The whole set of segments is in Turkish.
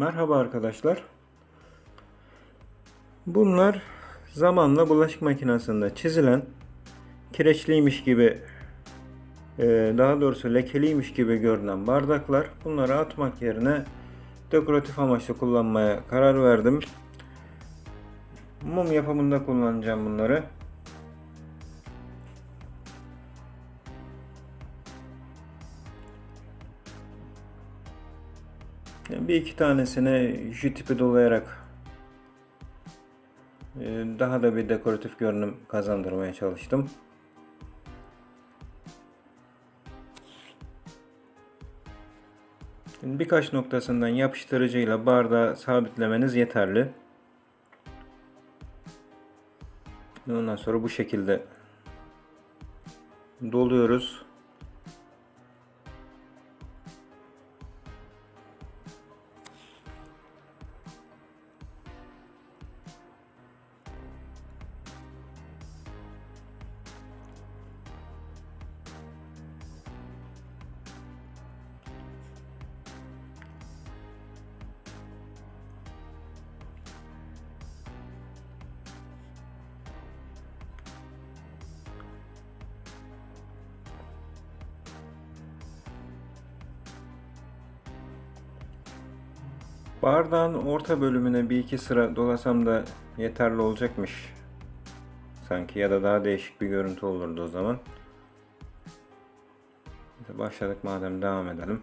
Merhaba arkadaşlar. Bunlar zamanla bulaşık makinesinde çizilen kireçliymiş gibi e, daha doğrusu lekeliymiş gibi görünen bardaklar. Bunları atmak yerine dekoratif amaçlı kullanmaya karar verdim. Mum yapımında kullanacağım bunları. Bir iki tanesini J tipi dolayarak e, daha da bir dekoratif görünüm kazandırmaya çalıştım. Birkaç noktasından yapıştırıcıyla bardağı sabitlemeniz yeterli. Ondan sonra bu şekilde doluyoruz. Bardağın orta bölümüne bir iki sıra dolasam da yeterli olacakmış. Sanki ya da daha değişik bir görüntü olurdu o zaman. Başladık madem devam edelim.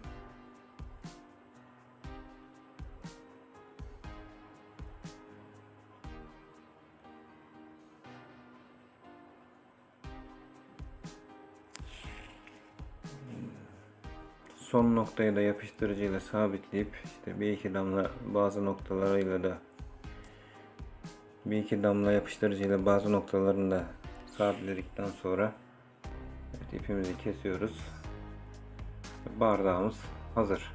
Son noktayı da yapıştırıcıyla sabitleyip işte bir iki damla bazı noktalarıyla da bir iki damla yapıştırıcıyla bazı noktalarını da sabitledikten sonra evet, ipimizi kesiyoruz. Bardağımız hazır.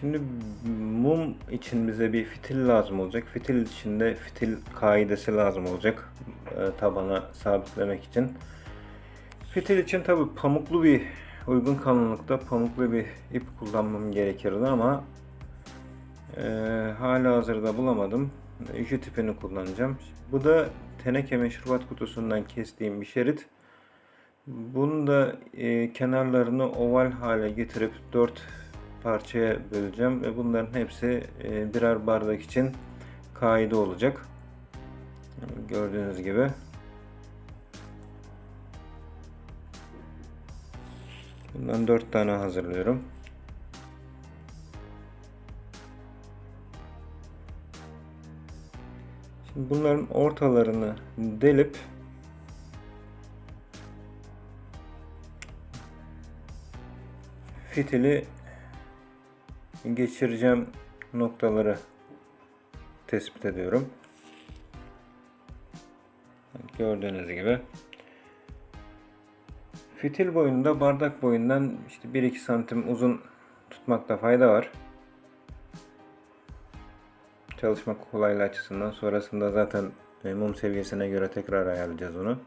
Şimdi mum için bize bir fitil lazım olacak. Fitil içinde fitil kaidesi lazım olacak. e, tabana sabitlemek için. Fitil için tabi pamuklu bir uygun kalınlıkta pamuklu bir ip kullanmam gerekirdi ama e, hala hazırda bulamadım. Üçü tipini kullanacağım. Bu da teneke meşrubat kutusundan kestiğim bir şerit. Bunu da e, kenarlarını oval hale getirip dört parçaya böleceğim ve bunların hepsi e, birer bardak için kaide olacak. Gördüğünüz gibi. Bundan 4 tane hazırlıyorum. Şimdi bunların ortalarını delip fitili geçireceğim noktaları tespit ediyorum. Gördüğünüz gibi. Fitil boyunda bardak boyundan işte 1-2 santim uzun tutmakta fayda var. Çalışma kolaylığı açısından sonrasında zaten e, mum seviyesine göre tekrar ayarlayacağız onu.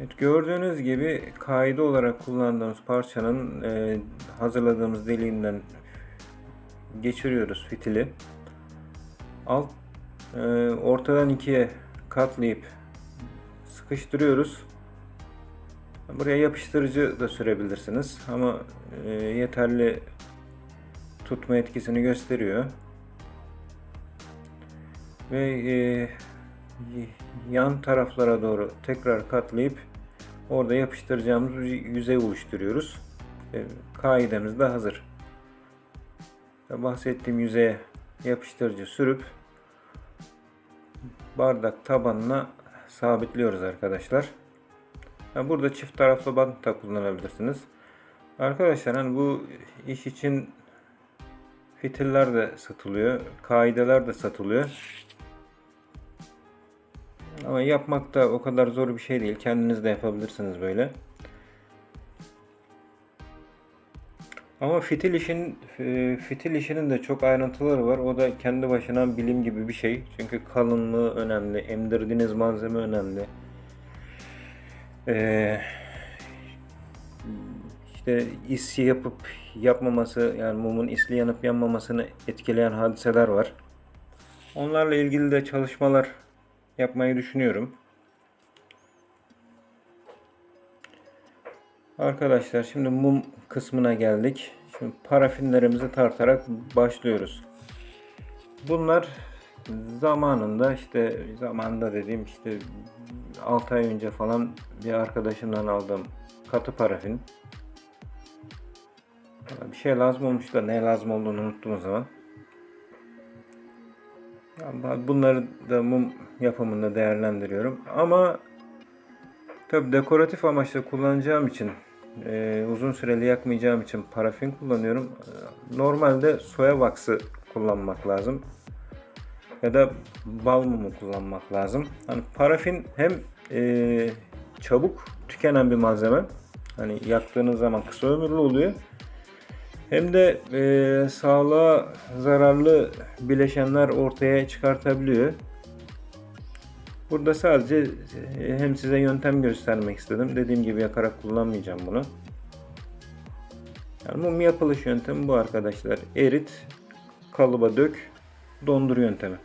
Evet, gördüğünüz gibi kaide olarak kullandığımız parçanın e, hazırladığımız deliğinden geçiriyoruz fitili. Alt e, ortadan ikiye katlayıp sıkıştırıyoruz. Buraya yapıştırıcı da sürebilirsiniz ama e, yeterli tutma etkisini gösteriyor. Ve e, yan taraflara doğru tekrar katlayıp orada yapıştıracağımız yüzey oluşturuyoruz. E, kaidemiz de hazır. Bahsettiğim yüzeye yapıştırıcı sürüp bardak tabanına sabitliyoruz arkadaşlar. Burada çift taraflı bant da kullanabilirsiniz. Arkadaşlar hani bu iş için fitiller de satılıyor. Kaideler de satılıyor. Ama yapmak da o kadar zor bir şey değil. Kendiniz de yapabilirsiniz böyle. Ama fitil işin e, fitil işinin de çok ayrıntıları var. O da kendi başına bilim gibi bir şey. Çünkü kalınlığı önemli, emdirdiğiniz malzeme önemli. Ee, işte is yapıp yapmaması yani mumun isli yanıp yanmamasını etkileyen hadiseler var. Onlarla ilgili de çalışmalar yapmayı düşünüyorum. Arkadaşlar şimdi mum kısmına geldik. Şimdi parafinlerimizi tartarak başlıyoruz. Bunlar zamanında işte zamanında dediğim işte 6 ay önce falan bir arkadaşımdan aldığım katı parafin. Bir şey lazım olmuş da ne lazım olduğunu unuttum o zaman. Bunları da mum yapımında değerlendiriyorum. Ama tabi dekoratif amaçla kullanacağım için e, uzun süreli yakmayacağım için parafin kullanıyorum. E, Normalde soya vaksı kullanmak lazım. Ya da bal mumu kullanmak lazım. Hani parafin hem e, çabuk tükenen bir malzeme. Hani yaktığınız zaman kısa ömürlü oluyor. Hem de e, sağlığa zararlı bileşenler ortaya çıkartabiliyor. Burada sadece e, hem size yöntem göstermek istedim. Dediğim gibi yakarak kullanmayacağım bunu. Yani mum yapılış yöntemi bu arkadaşlar. Erit, kalıba dök, dondur yöntemi.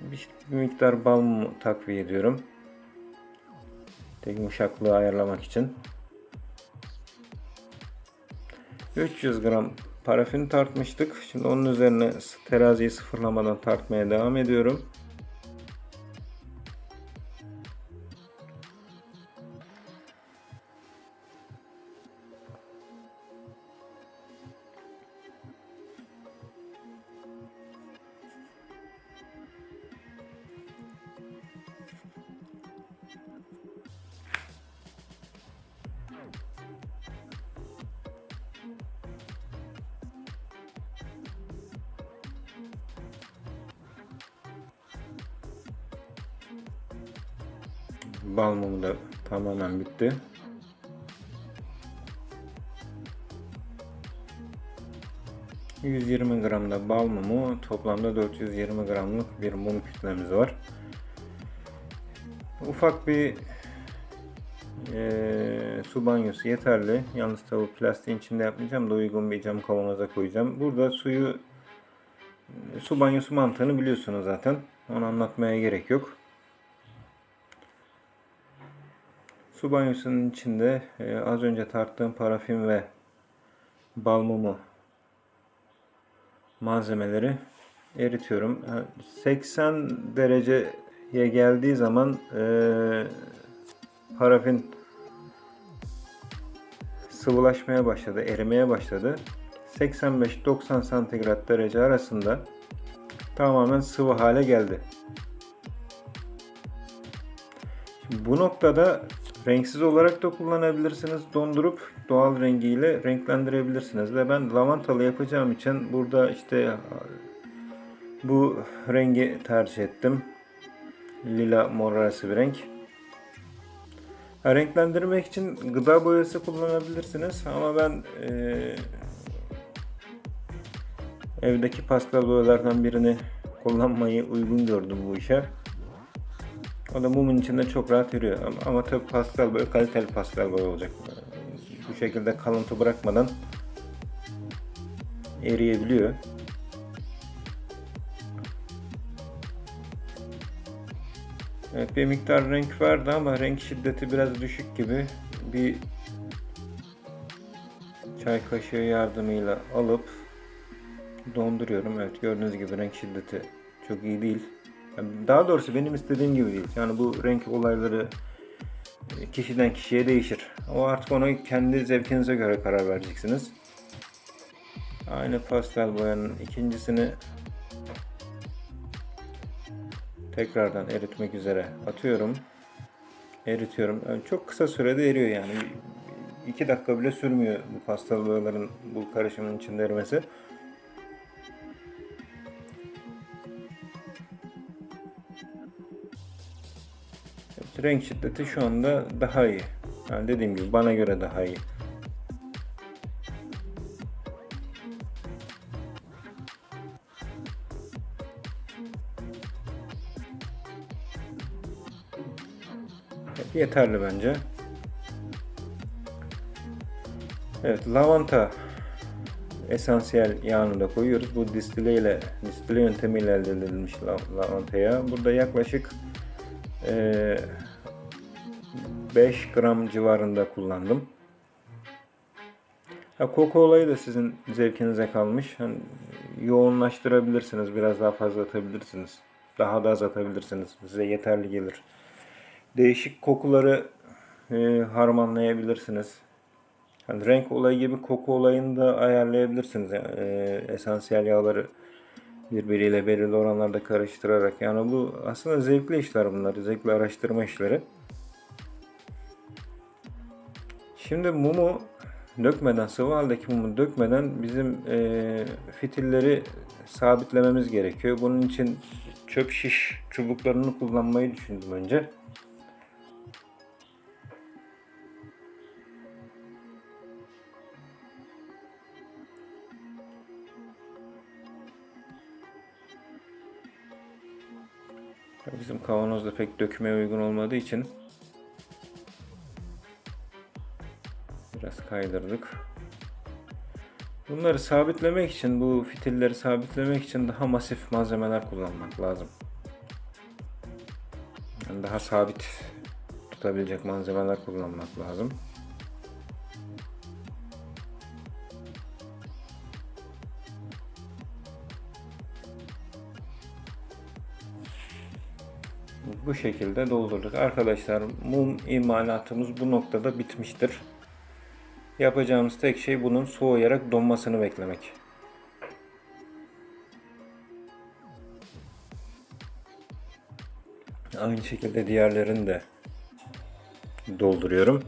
Bir miktar bal mumu takviye ediyorum. Tek yumuşaklığı ayarlamak için. 300 gram parafin tartmıştık. Şimdi onun üzerine teraziyi sıfırlamadan tartmaya devam ediyorum. Bal mumu da tamamen bitti. ...120 gram da bal mumu... ...toplamda 420 gramlık bir mum kütlemiz var. Ufak bir... E, su banyosu yeterli. Yalnız tabi plastiğin içinde yapmayacağım da uygun bir cam kavanoza koyacağım. Burada suyu... Su banyosu mantığını biliyorsunuz zaten. Onu anlatmaya gerek yok. Su banyosunun içinde e, az önce tarttığım parafin ve bal mumu malzemeleri eritiyorum. 80 dereceye geldiği zaman e, parafin sıvılaşmaya başladı, erimeye başladı. 85-90 santigrat derece arasında tamamen sıvı hale geldi. Şimdi bu noktada Renksiz olarak da kullanabilirsiniz. Dondurup doğal rengiyle renklendirebilirsiniz. Ve ben lavantalı yapacağım için burada işte bu rengi tercih ettim. Lila mor arası bir renk. renklendirmek için gıda boyası kullanabilirsiniz ama ben e, evdeki pastel boyalardan birini kullanmayı uygun gördüm bu işe. O da mumun içinde çok rahat yürüyor. Ama, ama tabi pastel boya kaliteli pastel boya olacak. Bu şekilde kalıntı bırakmadan eriyebiliyor. Evet bir miktar renk verdi ama renk şiddeti biraz düşük gibi. Bir çay kaşığı yardımıyla alıp donduruyorum. Evet gördüğünüz gibi renk şiddeti çok iyi değil. Daha doğrusu benim istediğim gibi değil. Yani bu renk olayları e, kişiden kişiye değişir. O artık ona kendi zevkinize göre karar vereceksiniz. Aynı pastel boyanın ikincisini tekrardan eritmek üzere atıyorum. Eritiyorum. Yani çok kısa sürede eriyor yani. 2 dakika bile sürmüyor bu pastel boyaların bu karışımın içinde erimesi. Renk şiddeti şu anda daha iyi. Yani dediğim gibi bana göre daha iyi. yeterli bence. Evet, lavanta esansiyel yağını da koyuyoruz. Bu distile ile distile yöntemiyle elde edilmiş la- lavanta yağı. Burada yaklaşık 5 gram civarında kullandım. Ha, koku olayı da sizin zevkinize kalmış. Hani yoğunlaştırabilirsiniz, biraz daha fazla atabilirsiniz. Daha da az atabilirsiniz. Size yeterli gelir. Değişik kokuları e, harmanlayabilirsiniz. Hani renk olayı gibi koku olayını da ayarlayabilirsiniz. Yani, e, esansiyel yağları birbiriyle belirli oranlarda karıştırarak. Yani bu aslında zevkli işler bunlar. Zevkli araştırma işleri. Şimdi mumu dökmeden, sıvı haldeki mumu dökmeden bizim e, fitilleri sabitlememiz gerekiyor. Bunun için çöp şiş çubuklarını kullanmayı düşündüm önce. Bizim kavanozda pek dökmeye uygun olmadığı için biraz kaydırdık. Bunları sabitlemek için, bu fitilleri sabitlemek için daha masif malzemeler kullanmak lazım. Yani daha sabit tutabilecek malzemeler kullanmak lazım. Bu şekilde doldurduk. Arkadaşlar mum imalatımız bu noktada bitmiştir. Yapacağımız tek şey bunun soğuyarak donmasını beklemek. Aynı şekilde diğerlerini de dolduruyorum.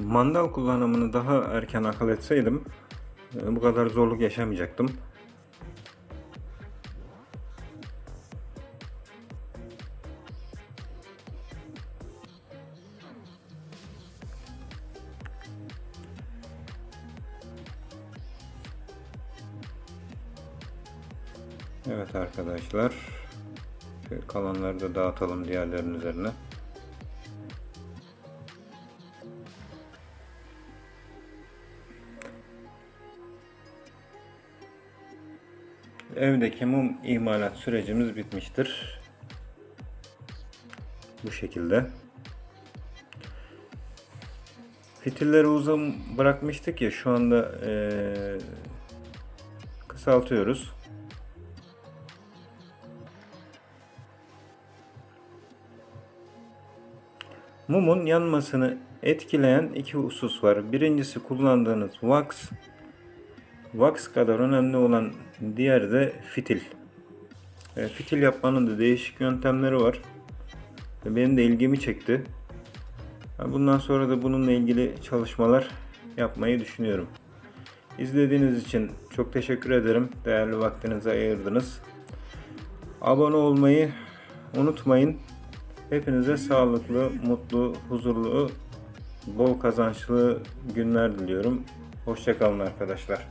Mandal kullanımını daha erken akıl etseydim e, bu kadar zorluk yaşamayacaktım. Evet arkadaşlar. Kalanları da dağıtalım diğerlerinin üzerine. Evdeki mum imalat sürecimiz bitmiştir. Bu şekilde. Fitilleri uzun bırakmıştık ya şu anda eee, kısaltıyoruz. Mumun yanmasını etkileyen iki husus var. Birincisi kullandığınız wax. Wax kadar önemli olan diğer de fitil. E, fitil yapmanın da değişik yöntemleri var. Ve Benim de ilgimi çekti. Ha, Bundan sonra da bununla ilgili çalışmalar yapmayı düşünüyorum. İzlediğiniz için çok teşekkür ederim. Değerli vaktinizi ayırdınız. Abone olmayı unutmayın. Hepinize sağlıklı, mutlu, huzurlu, bol kazançlı günler diliyorum. Hoşçakalın arkadaşlar.